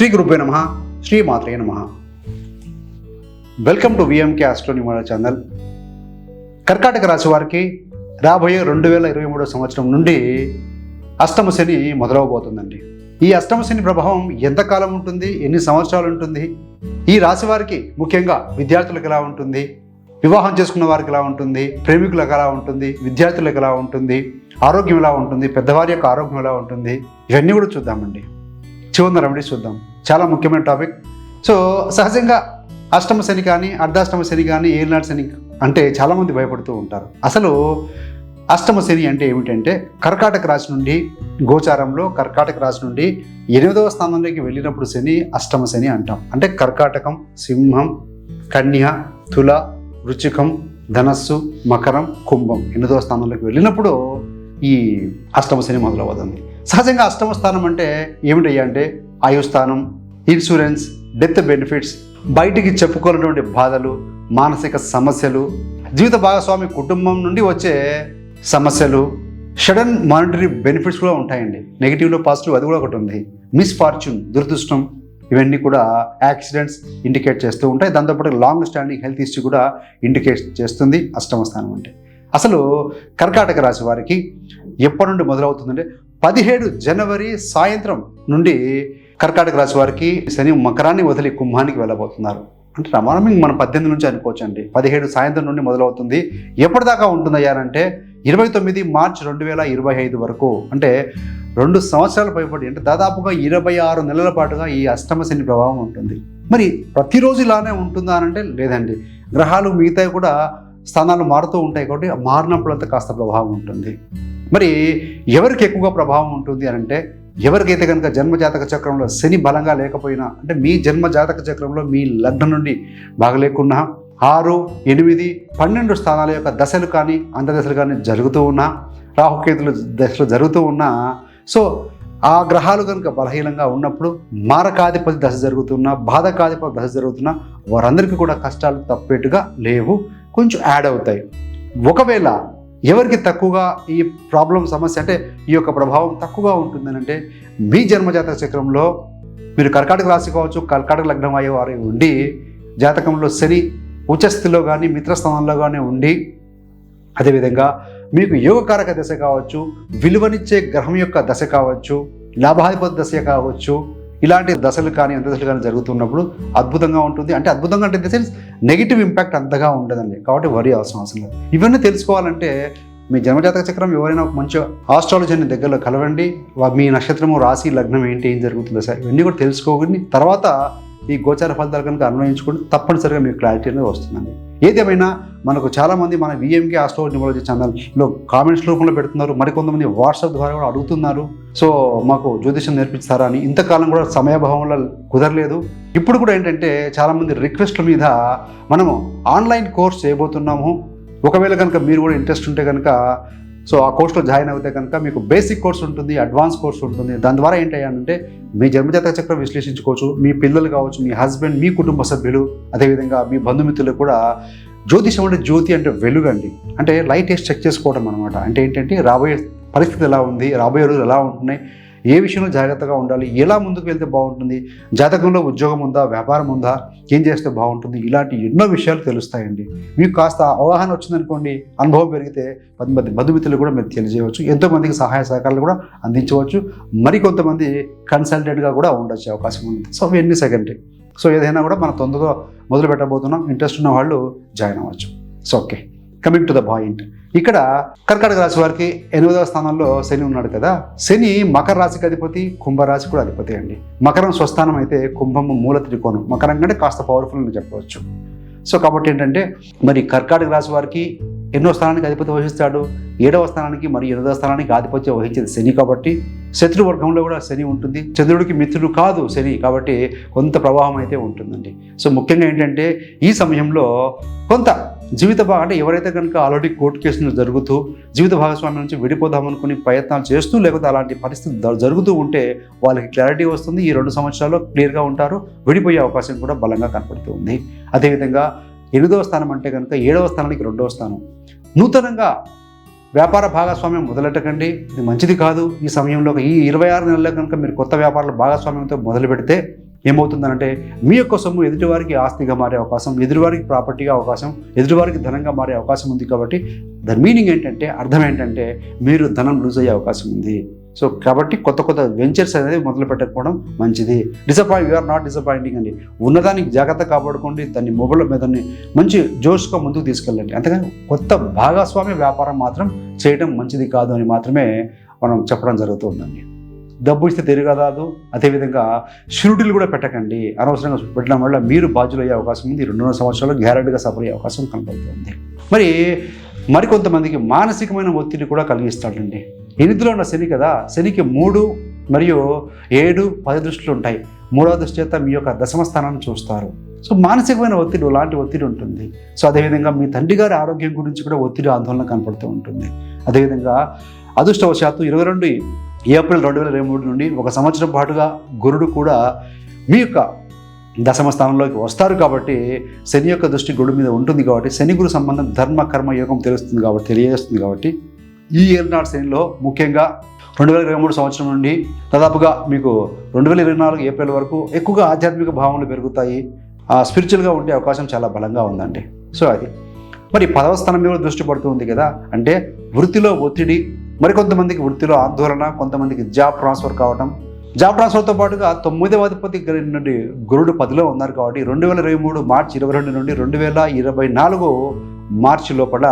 శ్రీ గురుపే నమ. శ్రీ మాత్రే నమ వెల్కమ్ టు విఎంకే ఆస్ట్రోనిమాల ఛానల్ కర్కాటక రాశి వారికి రాబోయే రెండు వేల ఇరవై మూడో సంవత్సరం నుండి అష్టమ శని మొదలవబోతుందండి. ఈ అష్టమ శని ప్రభావం ఎంతకాలం ఉంటుంది? ఎన్ని సంవత్సరాలు ఉంటుంది? ఈ రాశి వారికి ముఖ్యంగా విద్యార్థులకు ఎలా ఉంటుంది? వివాహం చేసుకున్న వారికి ఎలా ఉంటుంది? ప్రేమికులకు ఎలా ఉంటుంది? విద్యార్థులకు ఎలా ఉంటుంది? ఆరోగ్యం ఎలా ఉంటుంది? పెద్దవారి యొక్క ఆరోగ్యం ఎలా ఉంటుంది? ఇవన్నీ కూడా చూద్దామండి. చివరి రెమెడీస్ చూద్దాం. చాలా ముఖ్యమైన టాపిక్. సో సహజంగా అష్టమ శని కానీ అర్ధాష్టమ శని కానీ ఏలినాడు శని అంటే చాలామంది భయపడుతూ ఉంటారు. అసలు అష్టమ శని అంటే ఏమిటంటే కర్కాటక రాశి నుండి గోచారంలో కర్కాటక రాశి నుండి ఎనిమిదవ స్థానంలోకి వెళ్ళినప్పుడు శని అష్టమ శని అంటాం. అంటే కర్కాటకం సింహం కన్య తుల వృచ్చికం ధనస్సు మకరం కుంభం ఎనిమిదవ స్థానంలోకి వెళ్ళినప్పుడు ఈ అష్టమ శని మొదలవుతుంది సహజంగా అష్టమ స్థానం అంటే ఏమిటయ్యా అంటే ఆయుస్థానం ఇన్సూరెన్స్ డెత్ బెనిఫిట్స్ బయటికి చెప్పుకోనటువంటి బాధలు మానసిక సమస్యలు జీవిత భాగస్వామి కుటుంబం నుండి వచ్చే సమస్యలు సడన్ మానిటరీ బెనిఫిట్స్ కూడా ఉంటాయండి. నెగిటివ్లో పాజిటివ్ అది కూడా ఒకటి ఉంది. మిస్ఫార్చ్యూన్ దురదృష్టం ఇవన్నీ కూడా యాక్సిడెంట్స్ ఇండికేట్ చేస్తూ ఉంటాయి. దాంతోపాటు లాంగ్ స్టాండింగ్ హెల్త్ ఇష్యూ కూడా ఇండికేట్ చేస్తుంది అష్టమ స్థానం అంటే. అసలు కర్కాటక రాశి వారికి ఎప్పటి నుండి మొదలవుతుందంటే పదిహేడు జనవరి సాయంత్రం నుండి కర్కాటక రాశి వారికి శని మకరాన్ని వదిలి కుంభానికి వెళ్ళబోతున్నారు. అంటే రమానమి మనం పద్దెనిమిది నుంచి అనుకోవచ్చు అండి పదిహేడు సాయంత్రం నుండి మొదలవుతుంది. ఎప్పటిదాకా ఉంటుందయ్యారంటే ఇరవై తొమ్మిది మార్చ్ రెండు వేల ఇరవై ఐదు వరకు అంటే రెండు సంవత్సరాల పైబడి అంటే దాదాపుగా ఇరవై ఆరు నెలల పాటుగా ఈ అష్టమ శని ప్రభావం ఉంటుంది. మరి ప్రతిరోజు ఇలానే ఉంటుందా అంటే లేదండి. గ్రహాలు మిగతా కూడా స్థానాలు మారుతూ ఉంటాయి కాబట్టి మారినప్పుడు అంతా కాస్త ప్రభావం ఉంటుంది. మరి ఎవరికి ఎక్కువగా ప్రభావం ఉంటుంది అని అంటే ఎవరికైతే కనుక జన్మ జాతక చక్రంలో శని బలంగా లేకపోయినా అంటే మీ జన్మ జాతక చక్రంలో మీ లగ్నం నుండి బాగలేకున్నా ఆరు ఎనిమిది పన్నెండు స్థానాల యొక్క దశలు కానీ అంతదశలు కానీ జరుగుతూ ఉన్నా రాహుకేతులు దశలు జరుగుతూ ఉన్నా సో ఆ గ్రహాలు కనుక బలహీనంగా ఉన్నప్పుడు మారకాధిపతి దశ జరుగుతున్నా బాధకాధిపతి దశ జరుగుతున్నా వారందరికీ కూడా కష్టాలు తప్పేట్టుగా లేవు కొంచెం యాడ్ అవుతాయి. ఒకవేళ ఎవరికి తక్కువగా ఈ ప్రాబ్లం సమస్య అంటే ఈ యొక్క ప్రభావం తక్కువగా ఉంటుందని అంటే మీ జన్మజాతక చక్రంలో మీరు కర్కాటక రాశి కావచ్చు కర్కాటక లగ్నం అయ్యే వారి ఉండి జాతకంలో శని ఉచస్థితిలో కానీ మిత్రస్థానంలో కానీ ఉండి అదేవిధంగా మీకు యోగకారక దశ కావచ్చు విలువనిచ్చే గ్రహం యొక్క దశ కావచ్చు లాభాధిపతి దశ కావచ్చు ఇలాంటి దశలు కానీ అంతదశలు కానీ జరుగుతున్నప్పుడు అద్భుతంగా ఉంటుంది. అంటే అద్భుతంగా అంటే in the sense negative impact అంతగా ఉండదండి. కాబట్టి వరి అవసరం అవసరం లేదు. ఇవన్నీ తెలుసుకోవాలంటే మీ జన్మజాతక చక్రం ఎవరైనా ఒక మంచి ఆస్ట్రాలజీని దగ్గరలో కలవండి. మీ నక్షత్రము రాశి లగ్నం ఏంటి ఏం జరుగుతుందో సార్ ఇవన్నీ కూడా తెలుసుకోకండి. తర్వాత ఈ గోచార ఫలితాలు కనుక అన్వయించుకుంటే తప్పనిసరిగా మీకు క్లారిటీ అనేది వస్తుందండి. ఏదేమైనా మనకు చాలామంది మన విఎంకే ఆస్ట్రో న్యూమాలజీ ఛానల్లో కామెంట్స్ రూపంలో పెడుతున్నారు. మరికొంతమంది వాట్సాప్ ద్వారా కూడా అడుగుతున్నారు. సో మాకు జ్యోతిషం నేర్పిస్తారా అని. ఇంతకాలం కూడా సమయాభావంలో కుదరలేదు. ఇప్పుడు కూడా ఏంటంటే చాలామంది రిక్వెస్ట్ల మీద మనము ఆన్లైన్ కోర్స్ చేయబోతున్నాము. ఒకవేళ కనుక మీరు కూడా ఇంట్రెస్ట్ ఉంటే కనుక సో ఆ కోర్స్లో జాయిన్ అవుతే కనుక మీకు బేసిక్ కోర్స్ ఉంటుంది అడ్వాన్స్ కోర్స్ ఉంటుంది. దాని ద్వారా ఏంటంటే మీ జన్మజాతక చక్రం విశ్లేషించుకోవచ్చు మీ పిల్లలు కావచ్చు మీ హస్బెండ్ మీ కుటుంబ సభ్యులు అదేవిధంగా మీ బంధుమిత్రులు కూడా జ్యోతిషం అంటే జ్యోతి అంటే వెలుగండి అంటే లైట్ వేసి చెక్ చేసుకోవడం అనమాట అంటే ఏంటంటే రాబోయే పరిస్థితి ఎలా ఉంది రాబోయే రోజులు ఎలా ఉంటున్నాయి ఏ విషయంలో జాగ్రత్తగా ఉండాలి? ఎలా ముందుకు వెళ్తే బాగుంటుంది? జాతకంలో ఉద్యోగం ఉందా? వ్యాపారం ఉందా? ఏం చేస్తే బాగుంటుంది? ఇలాంటి ఎన్నో విషయాలు తెలుస్తాయండి. మీకు కాస్త అవగాహన వచ్చిందనుకోండి అనుభవం పెరిగితే పది మధుమితులు కూడా మీరు తెలియజేయవచ్చు. ఎంతోమందికి సహాయ సహకారాలు కూడా అందించవచ్చు. మరికొంతమంది కన్సల్టెంట్గా కూడా ఉండొచ్చే అవకాశం ఉంది. సో ఇవన్నీ సెకండరీ సో ఏదైనా కూడా మనం తొందరగా మొదలు పెట్టబోతున్నాం ఇంట్రెస్ట్ ఉన్న వాళ్ళు జాయిన్ అవ్వచ్చు. So okay. Coming to the point ఇక్కడ కర్కాటక రాశి వారికి ఎనిమిదవ స్థానంలో శని ఉన్నాడు కదా. శని మకర రాశికి అధిపతి కుంభరాశి కూడా అధిపతి అండి. మకరం స్వస్థానం అయితే కుంభం మూల త్రికోణం. మకరం కంటే కాస్త పవర్ఫుల్ అని చెప్పవచ్చు. సో కాబట్టి ఏంటంటే మరి కర్కాటక రాశి వారికి ఎన్నో స్థానానికి అధిపతి వహిస్తాడు. ఏడవ స్థానానికి మరి ఎనిమిదవ స్థానానికి ఆధిపత్యం వహించేది శని కాబట్టి శత్రువర్గంలో కూడా శని ఉంటుంది. చంద్రుడికి మిత్రుడు కాదు శని కాబట్టి కొంత ప్రవాహం అయితే ఉంటుందండి. సో ముఖ్యంగా ఏంటంటే ఈ సమయంలో కొంత జీవిత భాగం అంటే ఎవరైతే కనుక ఆల్రెడీ కోర్టు కేసులు జరుగుతూ జీవిత భాగస్వామి నుంచి విడిపోదామనుకుని ప్రయత్నాలు చేస్తూ లేకపోతే అలాంటి పరిస్థితి జరుగుతూ ఉంటే వాళ్ళకి క్లారిటీ వస్తుంది. ఈ రెండు సంవత్సరాల్లో క్లియర్గా ఉంటారు. విడిపోయే అవకాశం కూడా బలంగా కనపడుతుంది అదేవిధంగా ఎనిమిదవ స్థానం అంటే కనుక ఏడవ స్థానానికి రెండవ స్థానం. నూతనంగా వ్యాపార భాగస్వామ్యం మొదలెట్టకండి. ఇది మంచిది కాదు. ఈ సమయంలో ఈ ఇరవై ఆరు నెలల్లో కనుక మీరు కొత్త వ్యాపారాల భాగస్వామ్యంతో మొదలు పెడితే ఏమవుతుందంటే మీ యొక్క సొమ్ము ఎదుటివారికి ఆస్తిగా మారే అవకాశం ఎదుటివారికి ప్రాపర్టీగా అవకాశం ఎదుటివారికి ధనంగా మారే అవకాశం ఉంది కాబట్టి దాని మీనింగ్ ఏంటంటే అర్థం ఏంటంటే మీరు ధనం లూజ్ అయ్యే అవకాశం ఉంది. సో కాబట్టి కొత్త కొత్త వెంచర్స్ అనేది మొదలు పెట్టకపోవడం మంచిది. డిసప్పాయింట్ యూఆర్ నాట్ డిసప్పాయింటింగ్ అండి. ఉన్నదానికి జాగ్రత్త కాపాడుకోండి దాన్ని మొబైల్ దాన్ని మంచి జోష్గా ముందుకు తీసుకెళ్ళండి. అంతేగాని కొత్త భాగస్వామ్య వ్యాపారం మాత్రం చేయడం మంచిది కాదు అని మాత్రమే మనం చెప్పడం జరుగుతుందండి. డబ్బు ఇస్తే తిరగదాదు అదేవిధంగా షూరిటీలు కూడా పెట్టకండి. అనవసరంగా పెట్టడం వల్ల మీరు బాధ్యులు అయ్యే అవకాశం ఉంది. రెండున్నర సంవత్సరాలు గ్యారెంటీగా సఫర్ అయ్యే అవకాశం కనబడుతుంది. మరి మరికొంతమందికి మానసికమైన ఒత్తిడి కూడా కలిగిస్తాడండి. ఎనిమిదిలో ఉన్న శని కదా శనికి మూడు మరియు ఏడు పది దృష్టిలు ఉంటాయి. మూడవ దృష్టి చేత మీ యొక్క దశమ స్థానాన్ని చూస్తారు. సో మానసికమైన ఒత్తిడి లాంటి ఒత్తిడి ఉంటుంది. సో అదేవిధంగా మీ తండ్రి గారి ఆరోగ్యం గురించి కూడా ఒత్తిడి ఆందోళన కనపడుతూ ఉంటుంది. అదేవిధంగా అదృష్టవశాత్తు ఇరవై రెండు ఏప్రిల్ రెండు వేల ఇరవై మూడు నుండి ఒక సంవత్సరం పాటుగా గురుడు కూడా మీ యొక్క దశమ స్థానంలోకి వస్తారు కాబట్టి శని యొక్క దృష్టి గురుడు మీద ఉంటుంది కాబట్టి శని గురు సంబంధం ధర్మ కర్మ యోగం తెలుస్తుంది కాబట్టి తెలియజేస్తుంది కాబట్టి ఈ ఏళ్ళనాడు శనిలో ముఖ్యంగా రెండు వేల ఇరవై మూడు సంవత్సరం నుండి దాదాపుగా మీకు రెండు వేల ఇరవై నాలుగు ఏప్రిల్ వరకు ఎక్కువగా ఆధ్యాత్మిక భావనలు పెరుగుతాయి. స్పిరిచువల్గా ఉండే అవకాశం చాలా బలంగా ఉందండి. సో అది. మరి పదవ స్థానం మీద దృష్టి పడుతుంది కదా అంటే వృత్తిలో ఒత్తిడి మరికొంతమందికి వృత్తిలో ఆందోళన కొంతమందికి జాబ్ ట్రాన్స్ఫర్ కావటం. జాబ్ ట్రాన్స్ఫర్తో పాటుగా తొమ్మిదవ అధిపతి నుండి గురుడు పదిలో ఉన్నారు కాబట్టి రెండు వేల ఇరవై మూడు మార్చి ఇరవై రెండు నుండి రెండు వేల ఇరవై నాలుగు మార్చి లోపల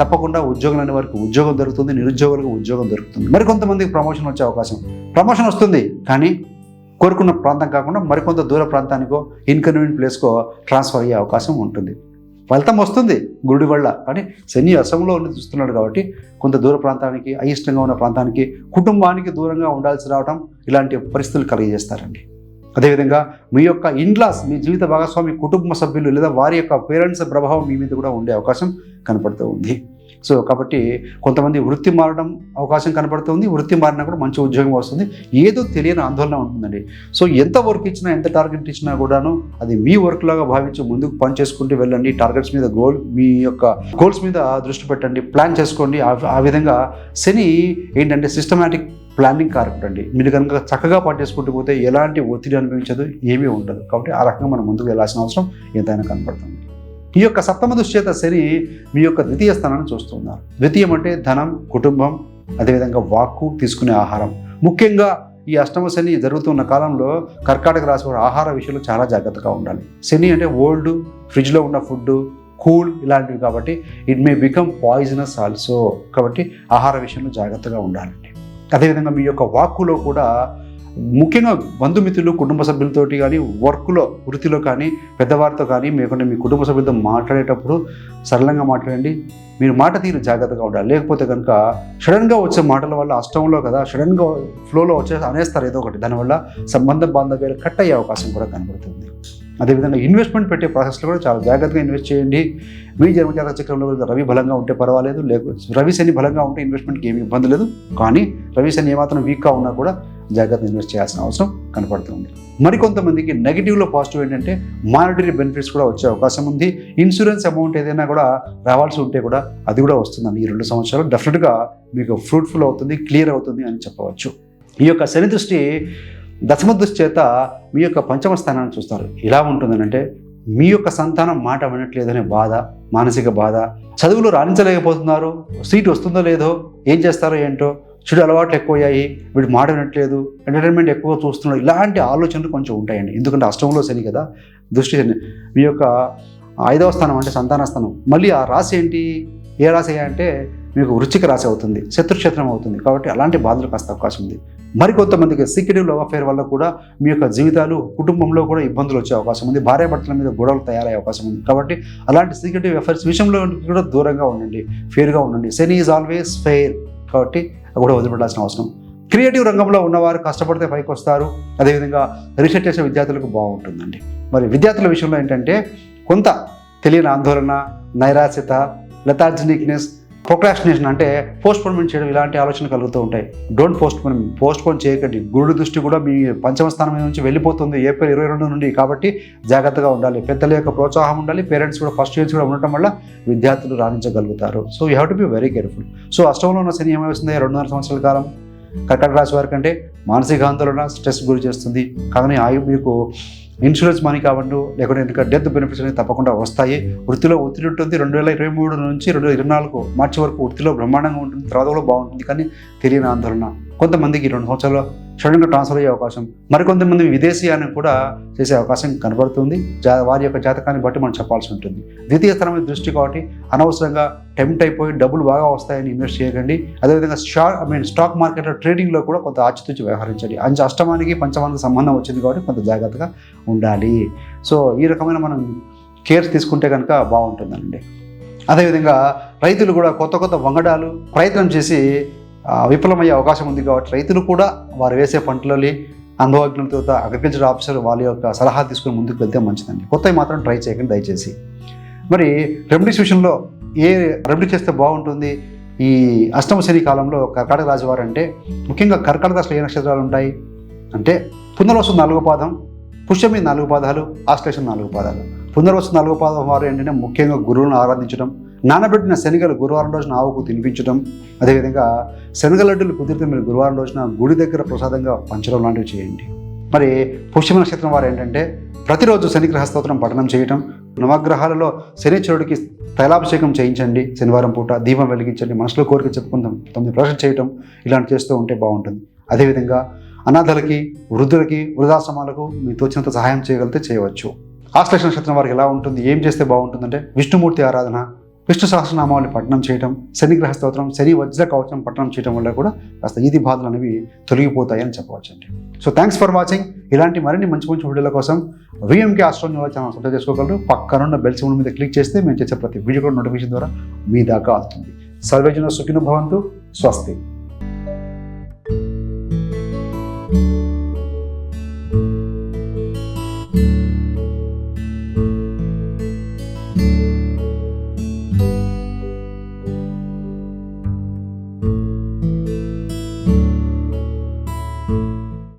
తప్పకుండా ఉద్యోగం లేని వారికి ఉద్యోగం దొరుకుతుంది నిరుద్యోగులకు ఉద్యోగం దొరుకుతుంది. మరికొంతమందికి ప్రమోషన్ వచ్చే అవకాశం. ప్రమోషన్ వస్తుంది కానీ కోరుకున్న ప్రాంతం కాకుండా మరికొంత దూర ప్రాంతానికో ఇన్కన్వీనియంట్ ప్లేస్కో ట్రాన్స్ఫర్ అయ్యే అవకాశం ఉంటుంది. ఫలితం వస్తుంది గురుడి వల్ల. కానీ శని అసంలో ఉండి చూస్తున్నాడు కాబట్టి కొంత దూర ప్రాంతానికి అయిష్టంగా ఉన్న ప్రాంతానికి కుటుంబానికి దూరంగా ఉండాల్సి రావడం ఇలాంటి పరిస్థితులు కలిగజేస్తారండి. అదేవిధంగా మీ యొక్క ఇండ్లాస్ మీ జీవిత భాగస్వామి కుటుంబ సభ్యులు లేదా వారి యొక్క పేరెంట్స్ ప్రభావం మీ మీద కూడా ఉండే అవకాశం కనపడుతూ ఉంది. సో కాబట్టి కొంతమంది వృత్తి మారడం అవకాశం కనబడుతుంది వృత్తి మారినా కూడా మంచి ఉద్యోగం వస్తుంది. ఏదో తెలియని ఆందోళన ఉంటుందండి. సో ఎంత వర్క్ ఇచ్చినా ఎంత టార్గెట్ ఇచ్చినా కూడాను అది మీ వర్క్ లాగా భావించి ముందుకు పని చేసుకుంటూ వెళ్ళండి. టార్గెట్స్ మీద గోల్ మీ యొక్క గోల్స్ మీద దృష్టి పెట్టండి ప్లాన్ చేసుకోండి. ఆ- విధంగా శని ఏంటంటే సిస్టమేటిక్ ప్లానింగ్ కారకుడు అండి. మీరు కనుక చక్కగా పట్టేసుకుంటూ పోతే ఎలాంటి ఒత్తిడి అనిపించదు ఏమీ ఉండదు. కాబట్టి ఆ రకంగా మనం ముందుకు వెళ్ళాల్సిన అవసరం ఎంతైనా కనపడుతుంది ఈ యొక్క సప్తమ దుశ్చేత శని మీ యొక్క ద్వితీయ స్థానాన్ని చూస్తున్నారు ద్వితీయం అంటే ధనం కుటుంబం అదేవిధంగా వాక్కు తీసుకునే ఆహారం. ముఖ్యంగా ఈ అష్టమ శని జరుగుతున్న కాలంలో కర్కాటక రాశి వారు ఆహార విషయంలో చాలా జాగ్రత్తగా ఉండాలి. శని అంటే ఓల్డ్ ఫ్రిడ్జ్లో ఉన్న ఫుడ్ కూల్ ఇలాంటివి కాబట్టి it may become poisonous also. కాబట్టి ఆహార విషయంలో జాగ్రత్తగా ఉండాలండి. అదేవిధంగా మీ యొక్క వాక్కులో కూడా ముఖ్యంగా బంధుమిత్రులు కుటుంబ సభ్యులతోటి కానీ వర్క్లో వృత్తిలో కానీ పెద్దవారితో కానీ మీకుంటే మీ కుటుంబ సభ్యులతో మాట్లాడేటప్పుడు సరళంగా మాట్లాడండి. మీరు మాట తీరు జాగ్రత్తగా ఉండాలి. లేకపోతే కనుక సడన్గా వచ్చే మాటల వల్ల అష్టంలో కదా సడన్గా ఫ్లోలో వచ్చే అనేస్తారు ఏదో ఒకటి. దానివల్ల సంబంధ బాంధవ్యాలు కట్ అయ్యే అవకాశం కూడా కనబడుతుంది. అదేవిధంగా ఇన్వెస్ట్మెంట్ పెట్టే ప్రాసెస్లో కూడా చాలా జాగ్రత్తగా ఇన్వెస్ట్ చేయండి. మీ జన్మజాతక చక్రంలో రవి బలంగా ఉంటే పర్వాలేదు. లేకపోతే రవి శని బలంగా ఉంటే ఇన్వెస్ట్మెంట్కి ఏమి ఇబ్బంది లేదు. కానీ రవి శని ఏమాత్రం వీక్గా ఉన్నా కూడా జాగ్రత్త ఇన్వెస్ట్ చేయాల్సిన అవసరం కనపడుతుంది. మరికొంతమందికి నెగిటివ్లో పాజిటివ్ ఏంటంటే మానిటరీ బెనిఫిట్స్ కూడా వచ్చే అవకాశం ఉంది. ఇన్సూరెన్స్ అమౌంట్ ఏదైనా కూడా రావాల్సి ఉంటే కూడా అది కూడా వస్తుందండి ఈ రెండు సంవత్సరాలు. డెఫినెట్గా మీకు ఫ్రూట్ఫుల్ అవుతుంది క్లియర్ అవుతుంది అని చెప్పవచ్చు. ఈ యొక్క శని దృష్టి దశమ దృష్టి చేత మీ యొక్క పంచమ స్థానాన్ని చూస్తారు. ఎలా ఉంటుందనంటే మీ యొక్క సంతానం మాట వినట్లేదనే బాధ మానసిక బాధ చదువులు రాణించలేకపోతున్నారు సీట్ వస్తుందో లేదో ఏం చేస్తారో ఏంటో చెడు అలవాట్లు ఎక్కువయ్యాయి వీడు మాట వినట్లేదు ఎంటర్టైన్మెంట్ ఎక్కువ చూస్తున్నాడు. ఇలాంటి ఆలోచనలు కొంచెం ఉంటాయండి. ఎందుకంటే అష్టంలో శని కదా దృష్టి శని. మీ యొక్క ఐదవ స్థానం అంటే సంతాన స్థానం. మళ్ళీ ఆ రాశి ఏంటి? ఏ రాశి అంటే మీకు వృచ్చిక రాశి అవుతుంది శత్రుక్షేత్రం అవుతుంది. కాబట్టి అలాంటి బాధలు కాస్త అవకాశం ఉంది. మరికొంతమందికి సీక్రెటివ్ లవ్ అఫేర్ వల్ల కూడా మీ యొక్క జీవితాలు కుటుంబంలో కూడా ఇబ్బందులు వచ్చే అవకాశం ఉంది. భార్యాభర్తల మీద గొడవలు తయారయ్యే అవకాశం ఉంది. కాబట్టి అలాంటి సీక్రెటివ్ అఫేర్స్ విషయంలో కూడా దూరంగా ఉండండి ఫేర్గా ఉండండి. శని ఈజ్ ఆల్వేస్ ఫెయిర్ కాబట్టి కూడా వదిలిపెట్టాల్సిన అవసరం. క్రియేటివ్ రంగంలో ఉన్నవారు కష్టపడితే పైకి వస్తారు అదేవిధంగా రీసెర్చ్ చేసే విద్యార్థులకు బాగుంటుందండి. మరి విద్యార్థుల విషయంలో ఏంటంటే కొంత తెలియని ఆందోళన నైరాశ్యత లెథార్జినిక్నెస్ ప్రొక్రాస్టినేషన్ అంటే పోస్ట్పోన్మెంట్ చేయడం ఇలాంటి ఆలోచన కలుగుతూ ఉంటాయి. డోంట్ పోస్ట్పోన్ పోస్ట్పోన్ చేయకండి. గురుడు దృష్టి కూడా మీ పంచమ స్థానం నుంచి వెళ్ళిపోతుంది. ఏప్రిల్ ఇరవై రెండు నుండి కాబట్టి జాగ్రత్తగా ఉండాలి. పెద్దల యొక్క ప్రోత్సాహం ఉండాలి. పేరెంట్స్ కూడా ఫస్ట్ ఇయర్స్ కూడా ఉండటం వల్ల విద్యార్థులు రాణించగలుగుతారు. So you have to be very careful so అష్టంలో ఉన్న శని ఏమవుతుంది రెండున్నర సంవత్సరాల కాలం. కర్కట రాశి వారి కంటే మానసిక ఆందోళన స్ట్రెస్ గురి చేస్తుంది. కానీ ఆయు మీకు ఇన్సూరెన్స్ మనీ కావండు లేకుంటే ఇంకా డెత్ బెనిఫిట్స్ అనేవి తప్పకుండా వస్తాయి. వృత్తిలో ఒత్తిడి ఉంటుంది. రెండు వేల ఇరవై మూడు నుంచి రెండు వేల ఇరవై నాలుగు మార్చి వరకు వృత్తిలో బ్రహ్మాండంగా ఉంటుంది. తర్వాత కూడా బాగుంటుంది కానీ తెలియని ఆందోళన. కొంతమందికి రెండు సంవత్సరాలు సడన్గా ట్రాన్స్ఫర్ అయ్యే అవకాశం. మరికొంతమంది విదేశీయాన్ని కూడా చేసే అవకాశం కనబడుతుంది. జా వారి యొక్క జాతకాన్ని బట్టి మనం చెప్పాల్సి ఉంటుంది. ద్వితీయ స్థలమైన దృష్టి కాబట్టి అనవసరంగా టెంప్ట్ అయిపోయి డబ్బులు బాగా వస్తాయని ఇన్వెస్ట్ చేయకండి. అదేవిధంగా షార్ట్ ఐ మీన్ స్టాక్ మార్కెట్లో ట్రేడింగ్లో కూడా కొంత ఆచితూచి వ్యవహరించండి. అంచ అష్టమానికి పంచమానికి సంబంధం వచ్చింది కాబట్టి కొంత జాగ్రత్తగా ఉండాలి. సో ఈ రకమైన మనం కేర్ తీసుకుంటే కనుక బాగుంటుందండి. అదేవిధంగా రైతులు కూడా కొత్త కొత్త వంగడాలు ప్రయత్నం చేసి విఫలమయ్యే అవకాశం ఉంది కాబట్టి రైతులు కూడా వారు వేసే పంటలని అనుభవజ్ఞులతో అగ్రికల్చర్ ఆఫీసర్ వాళ్ళ యొక్క సలహా తీసుకుని ముందుకు వెళ్తే మంచిదండి. కొత్తవి మాత్రం ట్రై చేయకండి దయచేసి. మరి రెమెడీస్ విషయంలో ఏ రెమెడీ చేస్తే బాగుంటుంది? ఈ అష్టమ శని కాలంలో కర్కాటక రాశి అంటే ముఖ్యంగా కర్కాటక రాశిలో ఏ నక్షత్రాలు ఉంటాయి? అంటే పునర్వసు నాలుగు పాదం పుష్యమి నాలుగు పాదాలు ఆశ్లేషం నాలుగు పాదాలు. పునర్వసు నాలుగో పాదం వారు ఏంటంటే ముఖ్యంగా గురువులను ఆరాధించడం నానబెట్టిన శనగలు గురువారం రోజున ఆవుకు తినిపించడం అదేవిధంగా శనగ లడ్డులు కుదిరితే మీరు గురువారం రోజున గుడి దగ్గర ప్రసాదంగా పంచడం లాంటివి చేయండి. మరి పుష్యమ నక్షత్రం వారు ఏంటంటే ప్రతిరోజు శనిగ్రహ స్తోత్రం పఠనం చేయటం నవగ్రహాలలో శనిచరుడికి తైలాభిషేకం చేయించండి శనివారం పూట దీపం వెలిగించండి మనసులో కోరిక చెప్పుకుందాం తొమ్మిది ప్రశ్న చేయటం ఇలాంటి చేస్తూ ఉంటే బాగుంటుంది. అదేవిధంగా అనాథలకి వృద్ధులకి వృద్ధాశ్రమాలకు మీ తోచినంత సహాయం చేయగలిగితే చేయవచ్చు. ఆశ్లేష నక్షత్రం వారికి ఎలా ఉంటుంది? ఏం చేస్తే బాగుంటుందంటే విష్ణుమూర్తి ఆరాధన విష్ణు సహస్రనామాన్ని పఠనం చేయటం శనిగ్రహ స్తోత్రం శని వజ్ర కవచం పఠనం చేయడం వల్ల కూడా కాస్త ఈది బాధలు అనేవి తొలగిపోతాయని చెప్పవచ్చండి. సో థ్యాంక్స్ ఫర్ వాచింగ్ ఇలాంటి మరిన్ని మంచి మంచి వీడియోల కోసం విఎంకే ఆస్ట్రోనియా ఛానల్ సబ్స్క్రైబ్ చేసుకోగలరు. పక్కనున్న బెల్ సింబల్ మీద క్లిక్ చేస్తే మేము చేసే ప్రతి వీడియో కూడా నోటిఫికేషన్ ద్వారా మీ దాకా వస్తుంది సర్వేజన సుఖిన భవంతు. స్వస్తి.